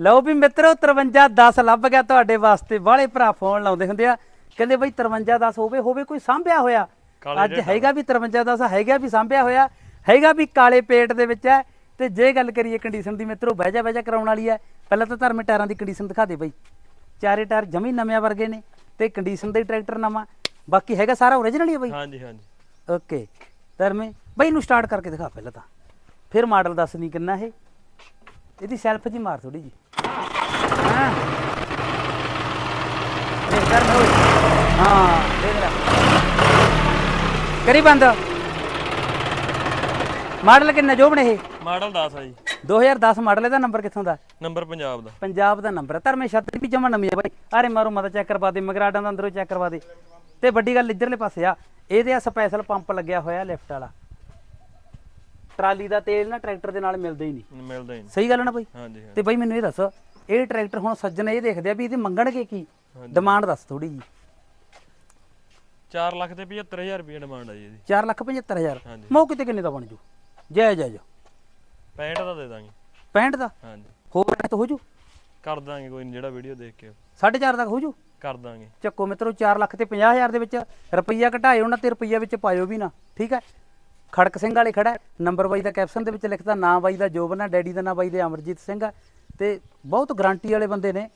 ਲਓ ਵੀ ਮਿੱਤਰੋ 5310 ਲੱਭ ਗਿਆ ਤੁਹਾਡੇ ਵਾਸਤੇ। ਬਾਹਲੇ ਭਰਾ ਫੋਨ ਲਾਉਂਦੇ ਹੁੰਦੇ ਆ। ਕਹਿੰਦੇ ਬਈ 5310 ਹੋਵੇ ਹੋਵੇ ਕੋਈ ਸਾਂਭਿਆ ਹੋਇਆ। ਅੱਜ ਹੈਗਾ ਵੀ 5310 ਹੈਗਾ ਵੀ ਸਾਂਭਿਆ ਹੋਇਆ। ਹੈਗਾ ਵੀ ਕਾਲੇ ਪੇਟ ਦੇ ਵਿੱਚ ਹੈ। ਤੇ ਜੇ ਗੱਲ ਕਰੀਏ ਕੰਡੀਸ਼ਨ ਦੀ ਮਿੱਤਰੋ ਬਹਿ ਜਾ ਬਹਿ ਜਾ ਕਰਾਉਣ ਵਾਲੀ ਹੈ। ਪਹਿਲਾਂ ਤਾਂ ਧਰਮੇ ਟਾਇਰਾਂ ਦੀ ਕੰਡੀਸ਼ਨ ਦਿਖਾ ਦੇ ਬਈ। ਚਾਰੇ ਟਾਇਰ ਜਮੀ ਨਵਿਆਂ ਵਰਗੇ ਨੇ ਤੇ ਕੰਡੀਸ਼ਨ ਦਾ ਟਰੈਕਟਰ ਨਵਾਂ। ਬਾਕੀ ਹੈਗਾ ਸਾਰਾ ਓਰੀਜਨਲ ਹੀ ਹੈ ਬਈ। ਹਾਂਜੀ ਹਾਂਜੀ। ਓਕੇ ਧਰਮੇ ਬਈ ਇਹਨੂੰ ਸਟਾਰਟ ਕਰਕੇ ਦਿਖਾ ਪਹਿਲਾਂ ਤਾਂ। ਫਿਰ ਮਾਡਲ ਦੱਸ ਨਹੀਂ ਕਿੰਨਾ ਇਹ। ਇਹਦੀ ਸੈਲਫ ਜੀ ਮਾਰ ਥੋੜੀ ਜੀ ਹਾਂ? ਦੇਖ ਲੈ। ਕਰੀ ਬੰਦ। ਮਾਡਲ ਕਿੰਨਾ ਜੋਬਣ ਇਹ? ਮਾਡਲ 10 ਆ ਜੀ। 2010 ਮਾਡਲ ਇਹਦਾ ਨੰਬਰ ਕਿੱਥੋਂ ਦਾ? ਨੰਬਰ ਪੰਜਾਬ ਦਾ। ਪੰਜਾਬ ਦਾ ਨੰਬਰ ਹੈ ਧਰਮੇ ਛਤਰੀ ਵੀ ਜਮਾ ਨਵੀਂ ਹੈ ਬਾਈ। ਅਰੇ ਮਾਰੋ ਮਤਾ ਚੈੱਕ ਕਰਵਾ ਦੇ ਮਗਰਾਡਾਂ ਦਾ ਅੰਦਰੋਂ ਚੈੱਕ ਕਰਵਾ ਦੇ। ਤੇ ਵੱਡੀ ਗੱਲ ਇੱਧਰਲੇ ਪਾਸੇ ਆ। ਇਹਦੇ ਆ ਸਪੈਸ਼ਲ ਪੰਪ ਲੱਗਿਆ ਹੋਇਆ ਲੈਫਟ ਵਾਲਾ। ਟਰਾਲੀ ਦਾ ਤੇਲ ਨਾ ਟਰੈਕਟਰ ਦੇ ਨਾਲ ਮਿਲਦਾ ਹੀ ਨਹੀਂ। ਮਿਲਦਾ ਹੀ ਨਹੀਂ। ਸਹੀ ਗੱਲ ਹੈ ਨਾ ਬਾਈ? ਹਾਂਜੀ ਤੇ ਬਾਈ ਮੈਨੂੰ ਇਹ ਦੱਸ ਇਹ ਟਰੈਕਟਰ ਹੁਣ ਸੱਜਣ ਇਹ ਦੇਖਦੇ ਆ ਵੀ ਇਹਦੇ ਮੰਗਣਗੇ ਕੀ। ਡਿਮਾਂਡ ਦੱਸ ਥੋੜੀ ਜੀ। 4 ਲੱਖ ਤੇ 75000 ਰੁਪਏ ਡਿਮਾਂਡ ਆ ਜੀ ਇਹਦੀ। 4 ਲੱਖ 75000 ਹਾਂਜੀ। ਮੌਕੇ ਤੇ ਕਿੰਨੇ ਦਾ ਬਣ ਜੂ? ਜੈ ਜੈ ਜੈ। 65 ਦਾ ਦੇ ਦਾਂਗੇ। 65 ਦਾ? ਹਾਂਜੀ। ਹੋਰ ਤਾਂ ਹੋ ਜੂ? ਕਰ ਦਾਂਗੇ ਕੋਈ ਜਿਹੜਾ ਵੀਡੀਓ ਦੇਖ ਕੇ। 4.5 ਤੱਕ ਹੋ ਜੂ? ਕਰ ਦਾਂਗੇ। ਚੱਕੋ ਮਿੱਤਰੋ 4 ਲੱਖ ਤੇ 50000 ਦੇ ਵਿੱਚ ਰੁਪਈਆ ਘਟਾਇਓ ਨਾ ਤੇ ਰੁਪਈਆ ਵਿੱਚ ਪਾਇਓ ਵੀ ਨਾ। ਠੀਕ ਹੈ? ਖੜਕ ਸਿੰਘ ਵਾਲੇ ਖੜਾ ਨੰਬਰ ਬਾਈ ਦਾ ਕੈਪਸ਼ਨ ਦੇ ਵਿੱਚ ਲਿਖਦਾ ਨਾਂ ਬਾਈ ਦਾ ਜੋਬਨ ਆ ਡੈਡੀ ਦਾ ਨਾਂ ਬਾਈ ਦੇ ਅਮਰਜੀਤ ਸਿੰਘ ਆ ਤੇ ਬਹੁਤ ਗਾਰੰਟੀ ਵਾਲੇ ਬੰਦੇ ਨੇ।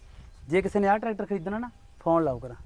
ਜੇ ਕਿਸੇ ਨੇ ਆਹ ਟਰੈਕਟਰ ਖਰੀਦਣਾ ਨਾ ਫੋਨ ਲਾਓ ਕਰਾਂ।